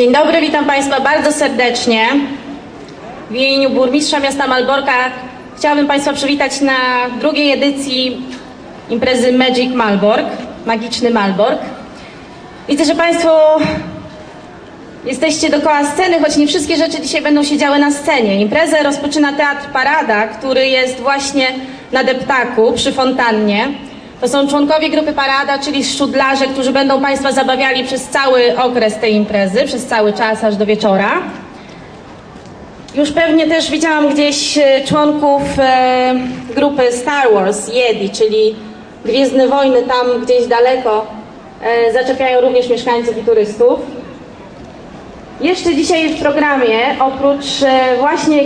Dzień dobry, witam Państwa bardzo serdecznie. W imieniu burmistrza miasta Malborka chciałabym Państwa przywitać na drugiej edycji imprezy Magic Malbork, magiczny Malbork. Widzę, że Państwo jesteście dookoła sceny, choć nie wszystkie rzeczy dzisiaj będą się działy na scenie. Imprezę rozpoczyna Teatr Parada, który jest właśnie na deptaku przy fontannie. To są członkowie grupy Parada, czyli szczudlarze, którzy będą Państwa zabawiali przez cały okres tej imprezy, przez cały czas aż do wieczora. Już pewnie też widziałam gdzieś e, członków e, grupy Star Wars, Jedi, czyli Gwiezdne Wojny tam gdzieś daleko. E, zaczepiają również mieszkańców i turystów. Jeszcze dzisiaj w programie, oprócz właśnie.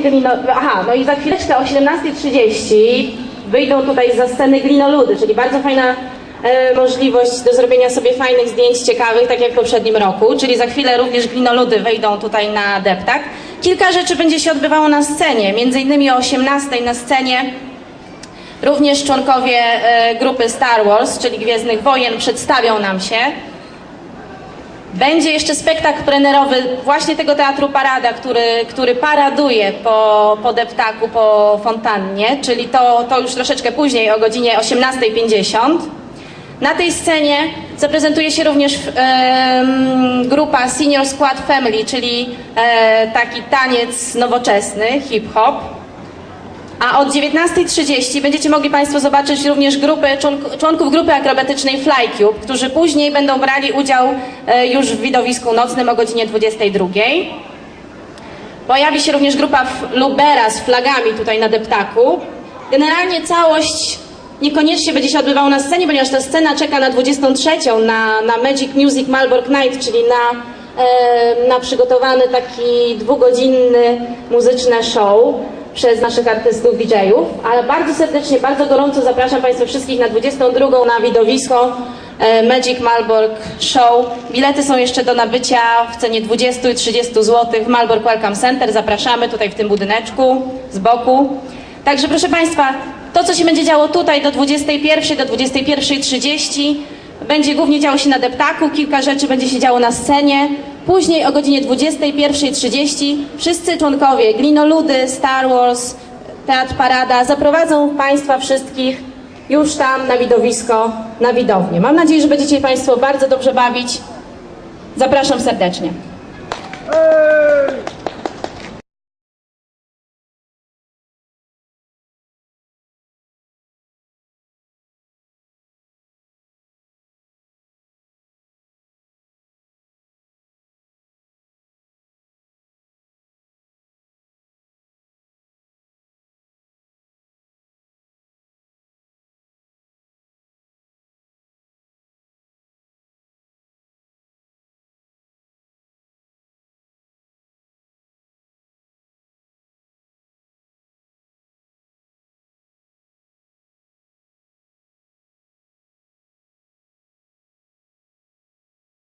Aha, no i za chwileczkę o 17.30 wyjdą tutaj za sceny glinoludy, czyli bardzo fajna e, możliwość do zrobienia sobie fajnych zdjęć ciekawych, tak jak w poprzednim roku, czyli za chwilę również glinoludy wejdą tutaj na deptak. Kilka rzeczy będzie się odbywało na scenie, między innymi o 18.00 na scenie również członkowie e, grupy Star Wars, czyli Gwiezdnych Wojen przedstawią nam się. Będzie jeszcze spektakl plenerowy właśnie tego Teatru Parada, który, który paraduje po, po deptaku, po fontannie, czyli to, to już troszeczkę później o godzinie 18.50. Na tej scenie zaprezentuje się również em, grupa Senior Squad Family, czyli e, taki taniec nowoczesny, hip-hop. A od 19.30 będziecie mogli Państwo zobaczyć również członk- członków grupy akrobatycznej Flycube, którzy później będą brali udział e, już w widowisku nocnym o godzinie 22.00. Pojawi się również grupa Lubera z flagami tutaj na deptaku. Generalnie całość niekoniecznie będzie się odbywała na scenie, ponieważ ta scena czeka na 23 na, na Magic Music Malbork Night, czyli na, e, na przygotowany taki dwugodzinny muzyczne show przez naszych artystów DJ-ów. Ale bardzo serdecznie, bardzo gorąco zapraszam Państwa wszystkich na 22 na widowisko e, Magic Malbork Show. Bilety są jeszcze do nabycia w cenie 20 i 30 zł w Malbork Welcome Center. Zapraszamy tutaj w tym budyneczku z boku. Także proszę Państwa, to co się będzie działo tutaj do 21 do 21.30 będzie głównie działo się na deptaku, kilka rzeczy będzie się działo na scenie. Później o godzinie 21.30 wszyscy członkowie Glinoludy, Star Wars, Teatr Parada zaprowadzą Państwa wszystkich już tam na widowisko, na widownię. Mam nadzieję, że będziecie Państwo bardzo dobrze bawić. Zapraszam serdecznie.